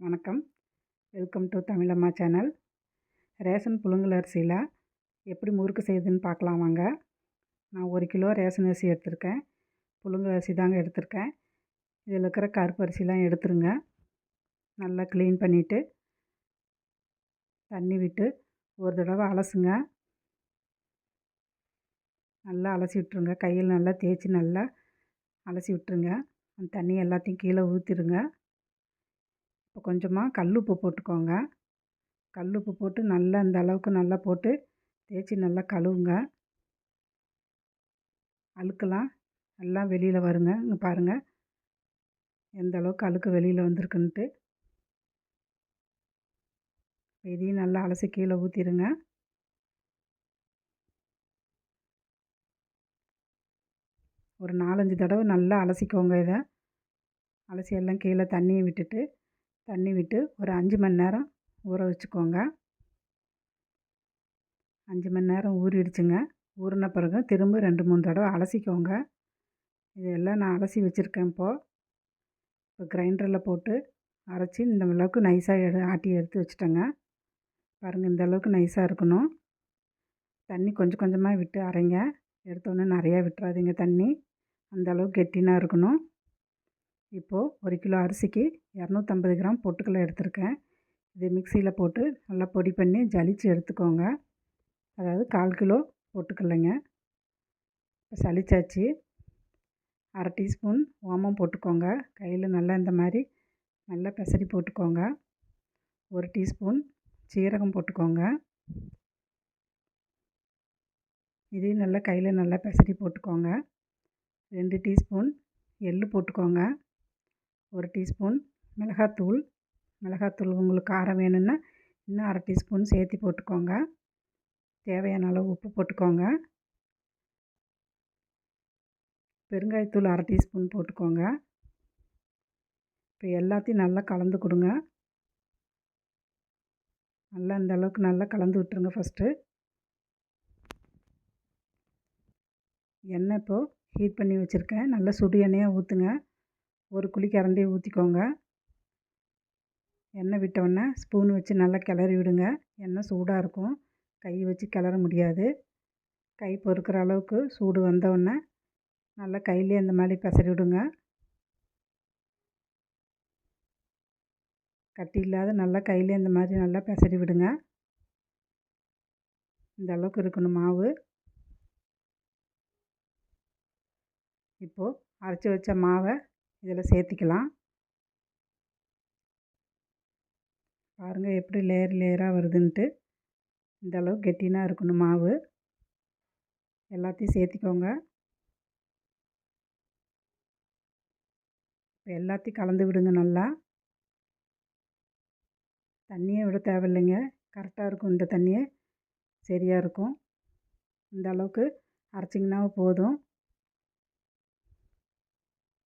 வணக்கம். Welcome to Tamilamma channel. Ration புழுங்கல் அரிசியில் எப்படி முறுக்கு செய்யுதுன்னு பார்க்கலாம் வாங்க. நான் ஒரு கிலோ ரேஷன் அரிசி எடுத்திருக்கேன். புழுங்கல் அரிசி தாங்க எடுத்திருக்கேன். இதில் இருக்கிற கருப்பு அரிசிலாம் எடுத்துருங்க. நல்லா க்ளீன் பண்ணிவிட்டு தண்ணி விட்டு ஒரு தடவை அலசுங்க. நல்லா அலசி விட்டுருங்க. கையில் நல்லா தேய்ச்சி நல்லா அலசி விட்டுருங்க. அந்த தண்ணி எல்லாத்தையும் கீழே ஊற்றிடுங்க இப்போ கொஞ்சமாக கல் உப்பு போட்டுக்கோங்க. கல் உப்பு போட்டு நல்லா இந்த அளவுக்கு நல்லா போட்டு தேய்ச்சி நல்லா கழுவுங்க. அழுக்கெல்லாம் எல்லாம் வெளியில் வருங்க. இங்கே பாருங்கள் எந்த அளவுக்கு அழுக்கு வெளியில் வந்திருக்குன்ட்டு. இதையும் நல்லா அலசி கீழே ஊற்றிடுங்க ஒரு நாலஞ்சு தடவை நல்லா அலசிக்கோங்க இதை. அலசி எல்லாம் கீழே தண்ணியை விட்டுட்டு தண்ணி விட்டு ஒரு அஞ்சு மணி நேரம் ஊற வச்சுக்கோங்க. அஞ்சு மணி நேரம் ஊறிடுச்சுங்க. ஊறின பிறகு திரும்ப ரெண்டு மூணு தடவை அலசிக்கோங்க. இதெல்லாம் நான் அலசி வச்சுருக்கேன் இப்போது இப்போ கிரைண்டரில் போட்டு அரைச்சி இந்த அளவுக்கு நைஸாக எடு ஆட்டி எடுத்து வச்சுட்டேங்க. பாருங்கள் இந்த அளவுக்கு நைஸாக இருக்கணும். தண்ணி கொஞ்சம் கொஞ்சமாக விட்டு அரைங்க. எடுத்தோடனே நிறையா விட்டுறாதீங்க தண்ணி. அந்த அளவுக்கு கெட்டினாக இருக்கணும். இப்போது ஒரு கிலோ அரிசிக்கு இரநூத்தம்பது கிராம் பொட்டுக்கடலை எடுத்திருக்கேன். இது மிக்சியில் போட்டு நல்லா பொடி பண்ணி ஜலிச்சு எடுத்துக்கோங்க. அதாவது கால் கிலோ பொட்டுக்கடலைங்க. இப்போ சளிச்சாச்சு அரை டீஸ்பூன் ஓமம் போட்டுக்கோங்க. கையில் நல்லா இந்த மாதிரி நல்லா பெசரி போட்டுக்கோங்க. ஒரு டீஸ்பூன் சீரகம் போட்டுக்கோங்க. இதையும் நல்லா கையில் நல்லா பெசரி போட்டுக்கோங்க. ரெண்டு டீஸ்பூன் எள் போட்டுக்கோங்க. ஒரு டீஸ்பூன் மிளகாத்தூள். மிளகாத்தூள் உங்களுக்கு காரம் வேணும்னா இன்னும் அரை டீஸ்பூன் சேர்த்து போட்டுக்கோங்க. தேவையான அளவு உப்பு போட்டுக்கோங்க. பெருங்காயத்தூள் அரை டீஸ்பூன் போட்டுக்கோங்க. இப்போ எல்லாத்தையும் நல்லா கலந்து கொடுங்க. நல்லா இந்த அளவுக்கு நல்லா கலந்து விட்டுருங்க ஃபஸ்ட்டு. எண்ணெய் இப்போது ஹீட் பண்ணி வச்சுருக்கேன். நல்லா சுடு எண்ணெயாக ஊற்றுங்க. ஒரு குழி கரண்டி ஊற்றிக்கோங்க எண்ணெய் விட்டோடனே ஸ்பூன் வச்சு நல்லா கிளறி விடுங்க. எண்ணெய் சூடாக இருக்கும். கை வச்சு கிளற முடியாது. கை பொறுக்கிற அளவுக்கு சூடு வந்தவுடனே நல்லா கையிலே அந்த மாதிரி பெசரி விடுங்க. கட்டி இல்லாத நல்லா கையிலே இந்த மாதிரி நல்லா பெசரி விடுங்க. இந்த அளவுக்கு இருக்கணும் மாவு. இப்போது அரைச்சி வச்ச மாவை இதில் சேர்த்திக்கலாம் பாருங்கள் எப்படி லேயர் லேயராக வருதுன்ட்டு. இந்த அளவு கெட்டினாக இருக்கணும் மாவு. எல்லாத்தையும் சேர்த்திக்கோங்க இப்போ எல்லாத்தையும் கலந்து விடுங்க நல்லா. தண்ணியை விட தேவையில்லைங்க. கரெக்டாக இருக்கும் இந்த தண்ணியே. சரியாக இருக்கும். இந்த அளவுக்கு அரைச்சிங்கன்னா போதும்.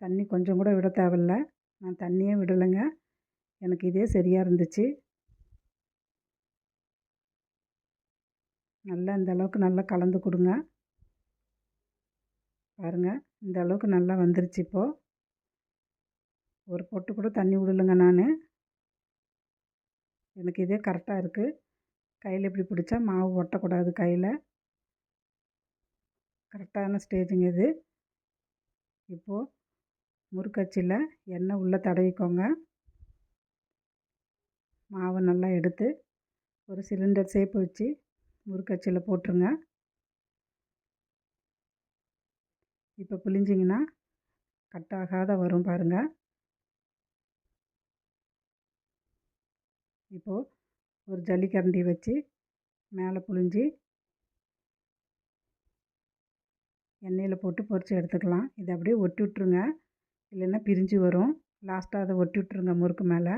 தண்ணி கொஞ்சம் கூட விட தேவையில்ல. நான் தண்ணியே விடலைங்க. எனக்கு இதே சரியாக இருந்துச்சு. நல்லா இந்த அளவுக்கு நல்லா கலந்து கொடுங்க. பாருங்கள் இந்த அளவுக்கு நல்லா வந்துருச்சு இப்போது ஒரு பொட்டு கூட தண்ணி விடலைங்க நான். எனக்கு இதே கரெக்டாக இருக்குது கையில் இப்படி பிடிச்சா மாவு ஒட்டக்கூடாது கையில். கரெக்டான ஸ்டேஜுங்க இது. இப்போது முறுக்கச்சில் எண்ணெய் உள்ளே தடவிக்கோங்க. மாவை நல்லா எடுத்து ஒரு சிலிண்டர் சேப்பு வச்சு முறுக்கச்சில் போட்டுருங்க. இப்போ புளிஞ்சிங்கன்னா கட்டாகாத வரும் பாருங்கள் இப்போது ஒரு ஜல்லிக்கரண்டி வச்சு மேலே புளிஞ்சி எண்ணெயில் போட்டு பொரித்து எடுத்துக்கலாம். இதை அப்படியே ஒட்டி விட்ருங்க இல்லைன்னா பிரிஞ்சு வரும். லாஸ்ட்டாக அதை ஒட்டி விட்ருங்க முறுக்கு மேலே.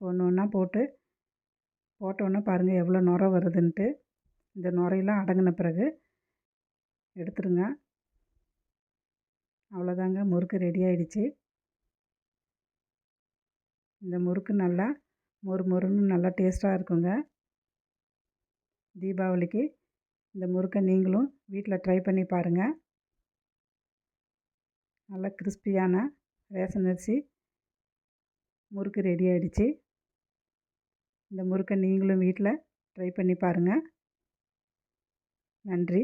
ஒன்று ஒன்றா போட்டு போட்டோன்னே பாருங்கள் எவ்வளோ நுர வருதுன்ட்டு. இந்த நுரையெல்லாம் அடங்கின பிறகு எடுத்துருங்க. அவ்வளோதாங்க முறுக்கு ரெடி ஆகிடுச்சு இந்த முறுக்கு நல்லா மொறு மொறுன்னு நல்லா டேஸ்ட்டாக இருக்குங்க. தீபாவளிக்கு இந்த முறுக்கை நீங்களும் வீட்டில் ட்ரை பண்ணி பாருங்கள் நல்லா கிறிஸ்பியான ரேஷன் அரிசி. முறுக்கு ரெடி ஆகிடுச்சு இந்த முறுக்கை நீங்களும் வீட்டில் ட்ரை பண்ணி பாருங்கள் நன்றி.